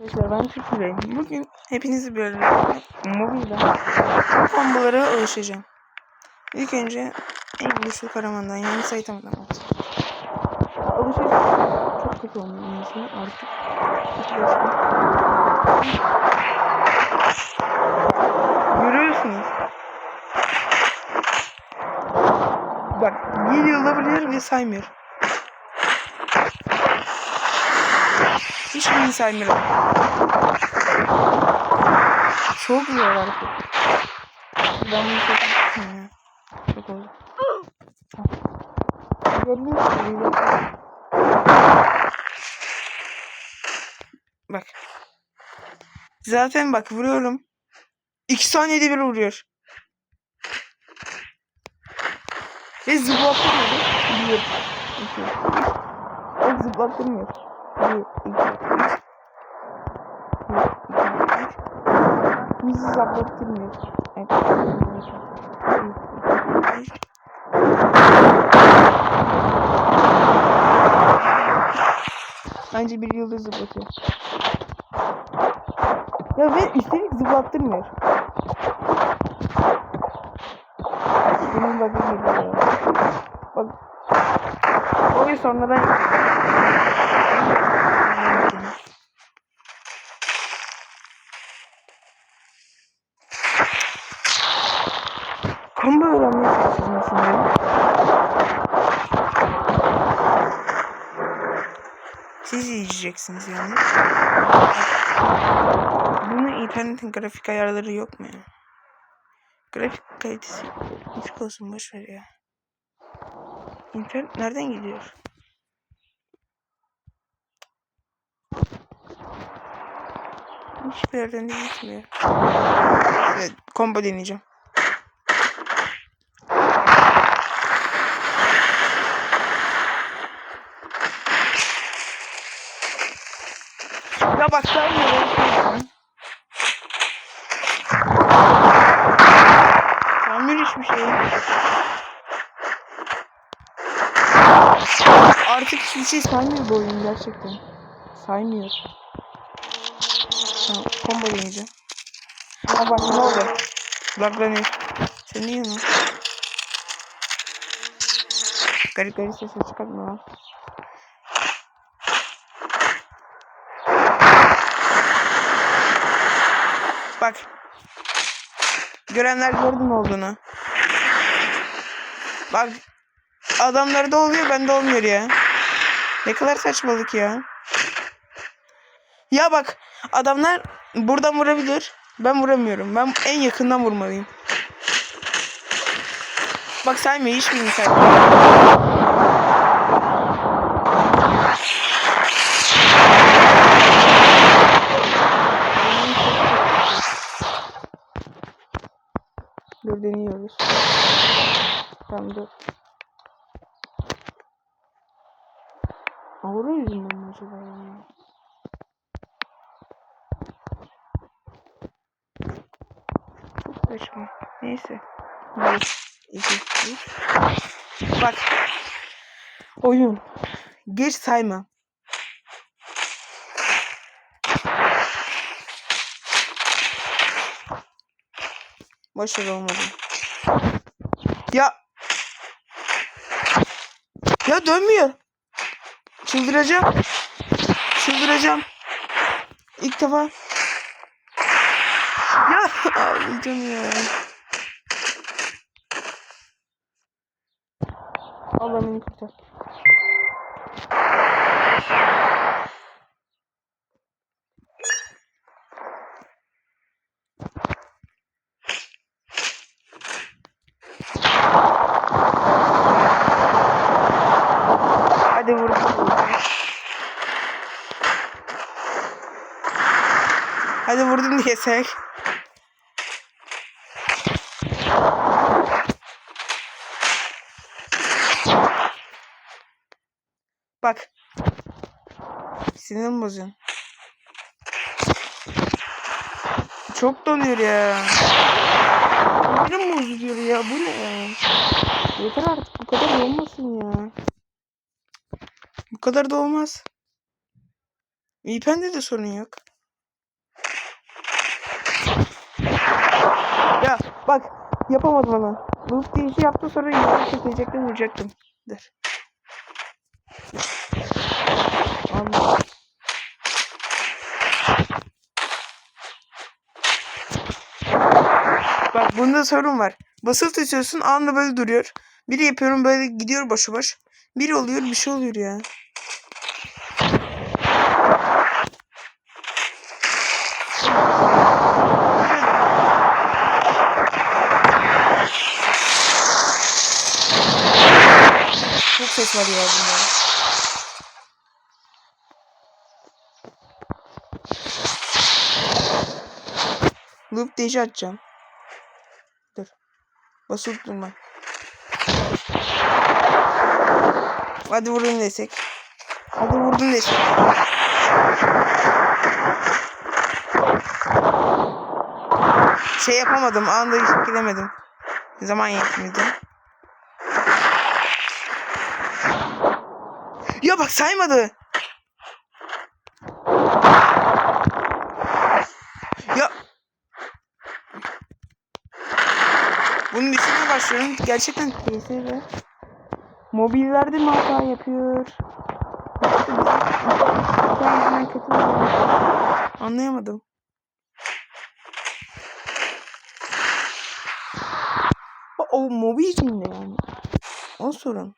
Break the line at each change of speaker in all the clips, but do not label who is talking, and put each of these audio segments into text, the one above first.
Arkadaşlar ben Şükrü'yüm. Bugün hepinizi böyle mobilden kombolara alışacağım. İlk önce en güçlü kahramandan yani Saitama'dan başlayacağım. Alışacağım. Çok kötü olmuyor artık. Görüyorsunuz. Bak geliyor olabilir ve saymıyor. Hiçbirini saymıyorum. Çok zor artık. Ben bunu çok ya. Çok oldu. Bak. Zaten bak vuruyorum. İki saniyede bir vuruyor. Ve zıplattırmıyor. O zıplattırmıyor. Bir, iki, üç. Bir, iki, üç. Bizi zıplattırmıyor. Evet. Bir, iki, üç. Bence bir yıldız zıplatıyor. Ya ve üstelik zıplattırmıyor. Bunun bakı geliyor. Bak. O bir sonradan Combo öğrenmeye çalışıyorum şimdi. Siz izleyeceksiniz yani. Bunun internetin grafik ayarları yok mu ya? Grafik kalitesi düşük olsun boşver ya. İnternet nereden gidiyor? Hiçbir yerden de gitmiyor. Evet, combo deneyeceğim. Ya bak saymıyorum. Saymıyor hiçbir şey. Artık hiçbir şey saymıyor bu oyun gerçekten. Saymıyor. Tamam, combo deneyeceğim. Ama bak ne oldu? Laglanıyor. Sen niye mi? Garip garip sesler çıkartma. Bak. Görenler gördü ne olduğunu. Bak. Adamlarda oluyor bende olmuyor ya. Ne kadar saçmalık ya. Ya bak. Adamlar buradan vurabilir. Ben vuramıyorum. Ben en yakından vurmalıyım. Bak saymıyor. Hiçbirini saymıyor. Dur deniyoruz. Tamam dur. Aura yüzünden mi acaba ya? Saçma. Neyse. Bak. Oyun. Geç sayma. Ver olmadı. Ya. Ya dönmüyor. Çıldıracağım. Çıldıracağım. İlk defa. Ya ağlayacağım ya. Allah beni kurtar. Hadi vur. Hadi vurdum diye sek. bak. Sinirim bozuyor. Çok donuyor ya. Sinirim bozuyor ya. Bu ne ya? Yeter artık. Bu kadar olmasın ya. Bu kadar da olmaz. VPN'de de sorun yok. Ya bak yapamadım ama. Loop diye şey yaptı sonra yüzünü çekecektim vuracaktım. Der. Allah. Bak bunda sorun var. Basılı tutuyorsun anında böyle duruyor. Biri yapıyorum böyle gidiyor boşu boş. Biri oluyor bir şey oluyor ya. Çok ses var ya bunda. Loop deji açacağım. Dur. Basılı durma. Hadi vurun desek. Hadi vurdun desek. Şey yapamadım. Anda gidemedim. Zaman yetmedi. Ya bak saymadı. Ya. Bunu başlıyorum. Gerçekten PS ve mobillerde mi hata yapıyor? Mü? Anlayamadım. O, mobil için de yani. O sorun.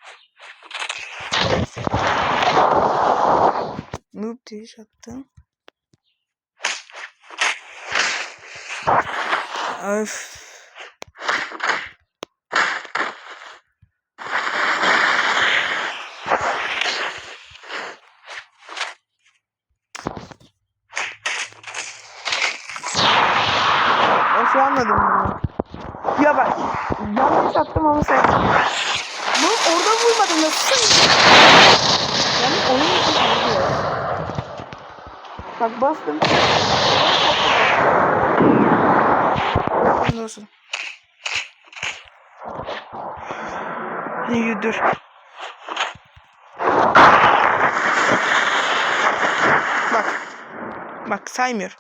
Noob diye attım. Öf. Nasıl anladım bunu? Ya bak sen. Lan orada vurmadım nasıl? Yani onun için vuruyor. Bak bastım. Olsun? İyi dur. Bak. Bak saymıyor.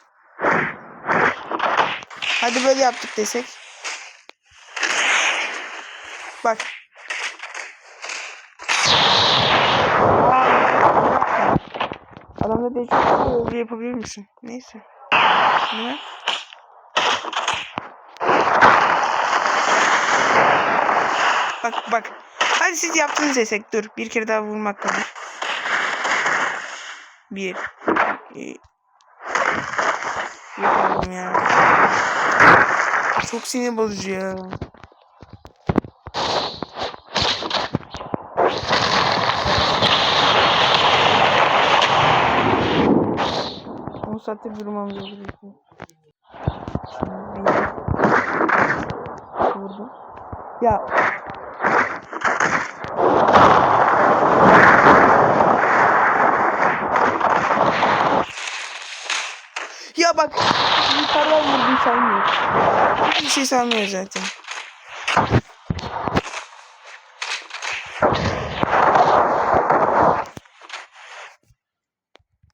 Hadi böyle yaptık desek. Bak. Adamda bir şey yapabilir misin? Neyse. Ne? Bak bak. Hadi siz yaptınız desek. Dur. Bir kere daha vurmak kalır. Bir. iki. Yapamadım ya. Çok sinir bozucu ya. On saatte durmam gerekiyor. Vurdum. Ya. Ya bak. Yukarıdan vurdum saymıyor. Hiçbir şey saymıyor zaten.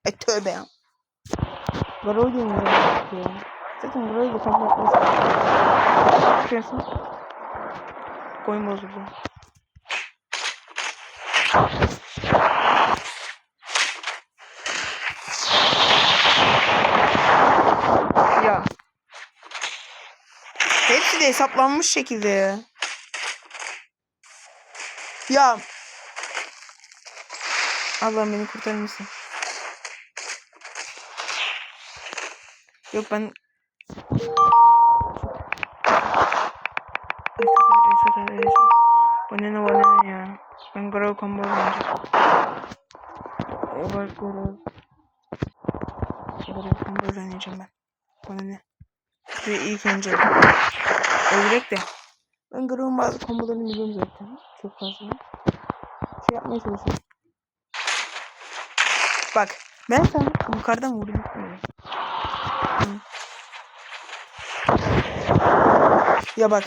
Ay tövbe ya. Garol değil mi? ya? Zaten Garol da yapması. Çıkıyorsun. Koyun bozuldu. Ya. Hepsi de hesaplanmış şekilde ya. Ya. Allah'ım beni kurtarır mısın? Yok ben Bana ne bana ne ya. Ben Grove combo oynayacağım. Evet Grove. Grove combo oynayacağım ben. Bana ne. Ve ilk önce öldürek de. Ben Grove'un bazı kombolarını biliyorum zaten. Çok fazla. Şey yapmaya çalışıyorum. Bak. Ben sana yukarıdan vurdum. Ya bak.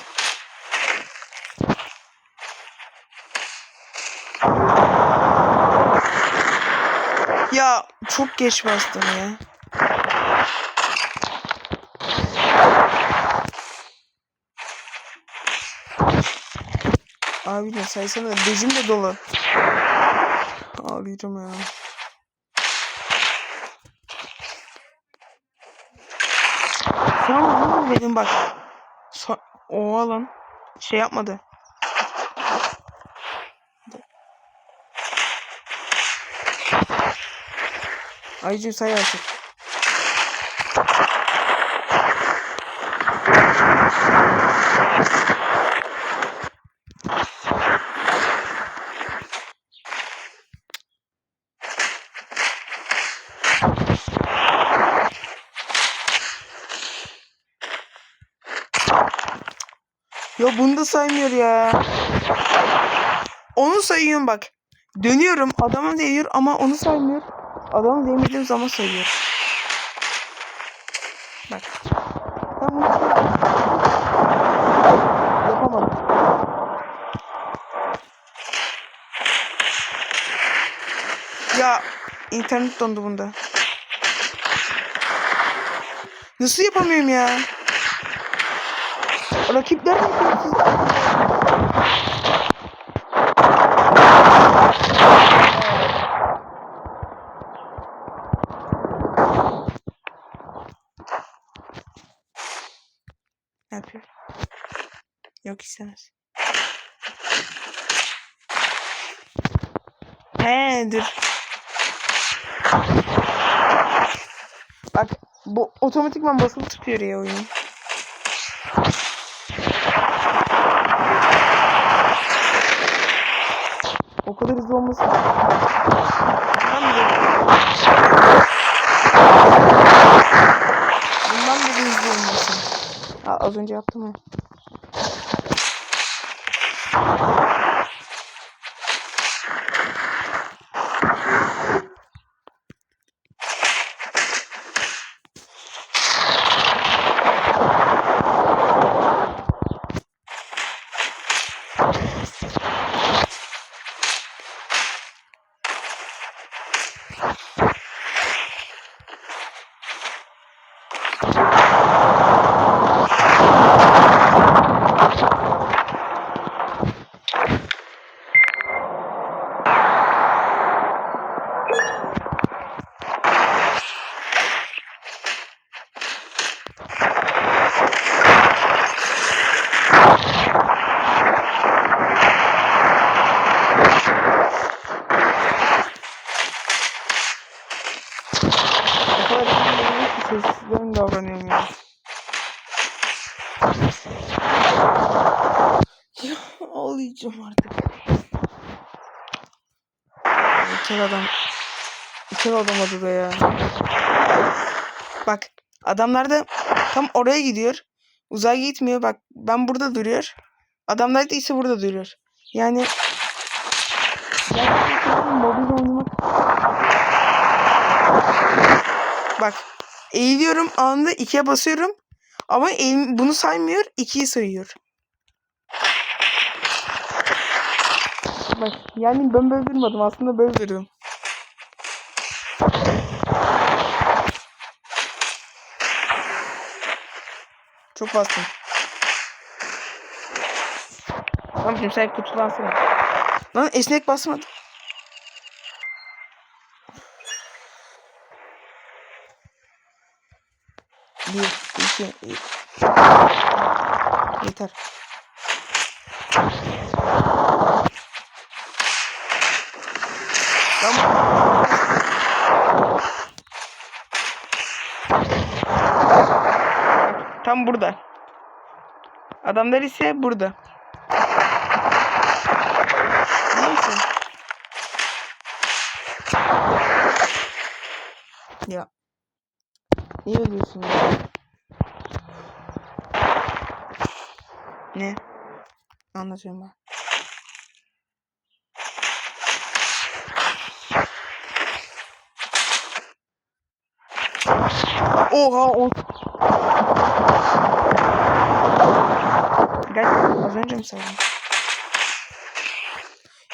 Ya çok geç bastım ya. Abi ne saysana dejim de dolu. Ağlayacağım ya. Dedim bak. So Oha lan. Şey yapmadı. Ayıcım say artık. Ya bunu da saymıyor ya. Onu sayıyorum bak. Dönüyorum adama değiyor ama onu saymıyor. Adama değmediğim zaman sayıyor. Bak. Bunu yapamadım. Ya internet dondu bunda. Nasıl yapamıyorum ya? Rakipler mi yapıyor siz? Ne yapıyor? Yok istemez. He dur. Bak bu otomatikman basılı tutuyor ya oyunu. O kadar hızlı olması. Bundan bile, hızlı olmasın. Az önce yaptım ya. O kadar hızlı ki sessizden davranıyorum ya. Ya ağlayacağım artık. İki adam. İki adam adı da ya. Bak adamlar da tam oraya gidiyor. Uzaya gitmiyor. Bak ben burada duruyor. Adamlar da ise burada duruyor. Yani mobil oynamak Bak eğiliyorum anında ikiye basıyorum. Ama eğim, bunu saymıyor. ikiyi sayıyor. Bak yani ben böyle durmadım. Aslında böyle durdum. Çok bastım. Tamam şimdi sen kutulansana. Lan esnek basmadım. Bir, iki, üç. Yeter. Tam burada. Adamlar ise burada. Neyse. Ya. Niye ölüyorsun ya? Ne? Anlatıyorum ben. Oha o. Gel az önce mi saydım?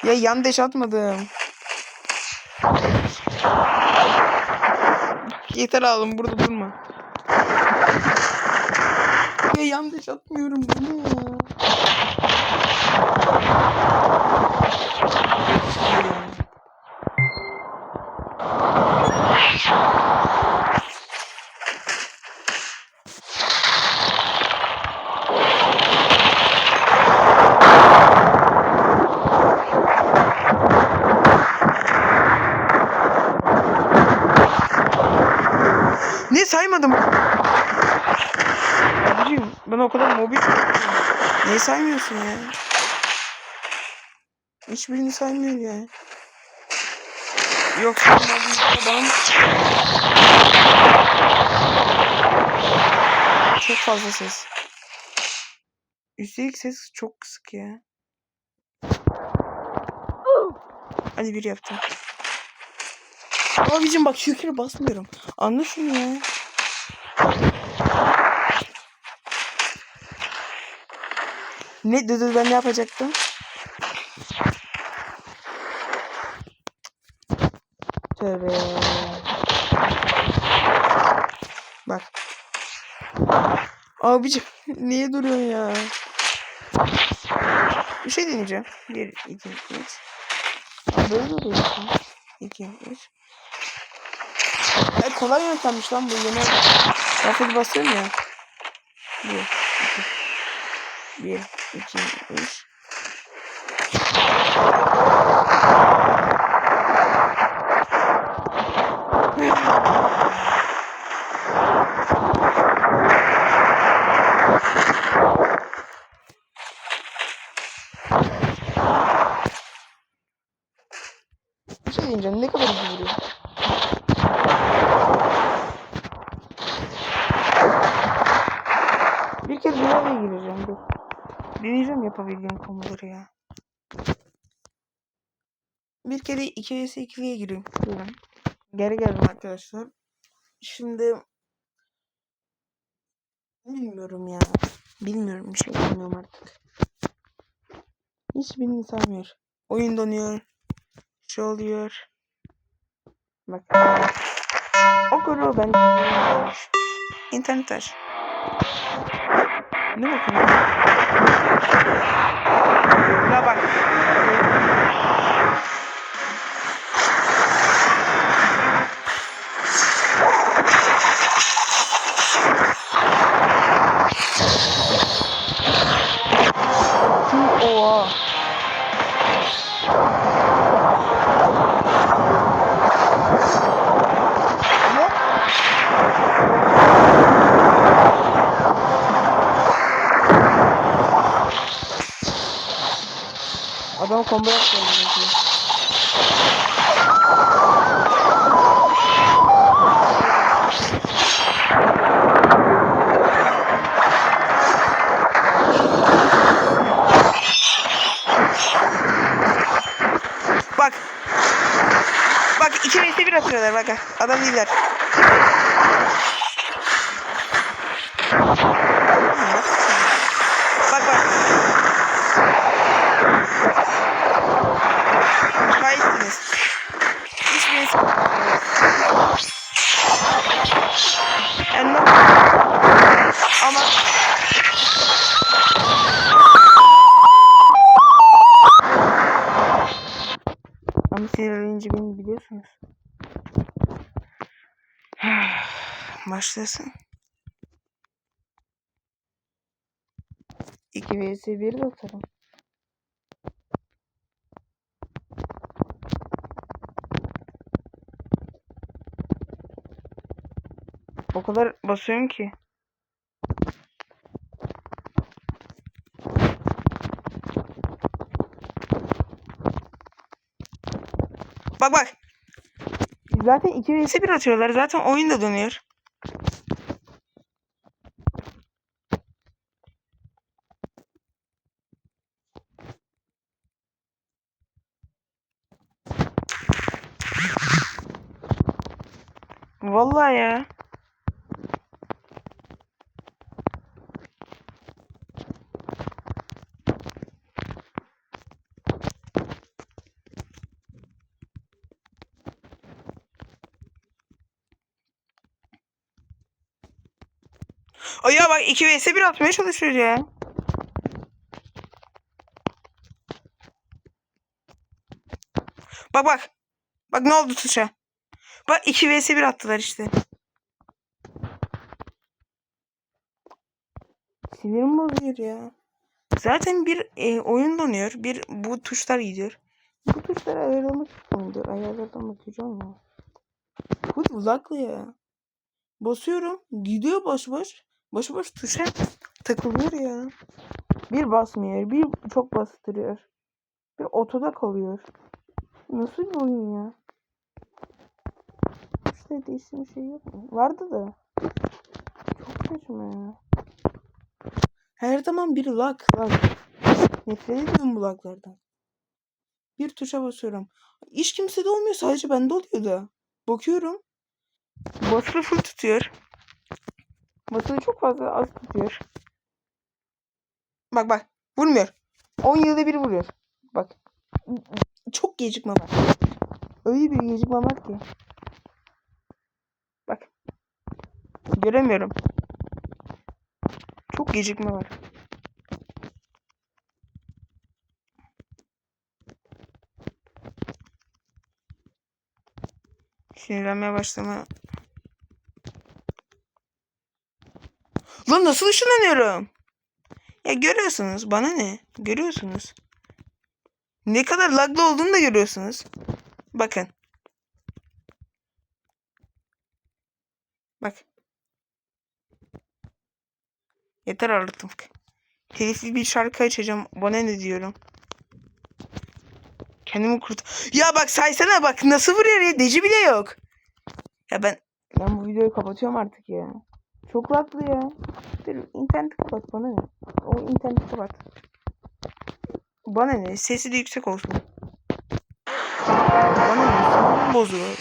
Ya yan deş atmadım. Yeter oğlum burada durma. Ya yan deş atmıyorum bu ne ya? Ne saymadım? Abicim ben o kadar mobil Neyi saymıyorsun ya? Hiçbirini saymıyor ya. Yok sen mobil adam. Çok fazla ses. Üstelik ses çok kısık ya. Hadi bir yaptım. Abicim bak şu kere basmıyorum. Anla şunu ya. Ne dedi ben ne yapacaktım? Tövbe. Bak. Abicim niye duruyorsun ya? Bir şey deneyeceğim. Bir, iki, üç. Aa, Böyle duruyorsun. İki, üç. Evet kolay yöntemmiş lan bu yeni. Full basıyorum ya. Bir, iki. 1, 2, 3. Deneyeceğim yapabildiğim konuları ya. Bir kere 2 vs 2'liye gireyim. Buyurun. Geri geldim arkadaşlar. Şimdi bilmiyorum ya. Bilmiyorum bir şey bilmiyorum artık. Hiçbirini saymıyor. Oyun donuyor. Şey oluyor. Bak. O kuru ben İnternet aç. Ne bakıyorsun? Ya combo yaptı. Bak. Bak 2 vs 1 atıyorlar bak. Adam lider. Başlasın. 2 vs 1 de atarım. O kadar basıyorum ki. Bak bak. Zaten 2 vs 1 atıyorlar. Zaten oyun da dönüyor. Vallahi ya. O ya bak 2 vs 1 atmaya çalışıyor ya. Bak bak. Bak ne oldu tuşa. Bak 2 vs 1 attılar işte. Sinirim bozuyor ya. Zaten bir e, oyun donuyor. Bir bu tuşlar gidiyor. Bu tuşları ayarlamak istiyor. Ayarlardan bakacağım ya. Bu uzaklı ya. Basıyorum. Gidiyor boş boş. Boş boş tuşa takılıyor ya. Bir basmıyor. Bir çok bastırıyor. Bir otoda kalıyor. Nasıl bir oyun ya? İşte değişen bir şey yok mu? Vardı da. Çok saçma ya. Her zaman bir lag lag. Nefret ediyorum bu laglardan. Bir tuşa basıyorum. Hiç kimsede olmuyor sadece bende oluyor da. Bakıyorum. Basılı full tutuyor. Basılı çok fazla az tutuyor. Bak bak. Vurmuyor. 10 yılda bir vuruyor. Bak. Çok gecikme var. Öyle bir gecikme var ki. Bak. Göremiyorum. Çok gecikme var. Sinirlenmeye başlama. Lan nasıl ışınlanıyorum? Ya görüyorsunuz bana ne? Görüyorsunuz. Ne kadar laglı olduğunu da görüyorsunuz. Bakın. Bak. Yeter artık. Telifli bir şarkı açacağım. Bana ne diyorum. Kendimi kurt... Ya bak saysana bak nasıl vuruyor ya. Deci bile yok. Ya ben... Ben bu videoyu kapatıyorum artık ya. Çok laglı ya. Dur interneti kapat bana ne? O interneti kapat. Bana ne? Sesi de yüksek olsun. Bana ne? Sinirim Bozulur.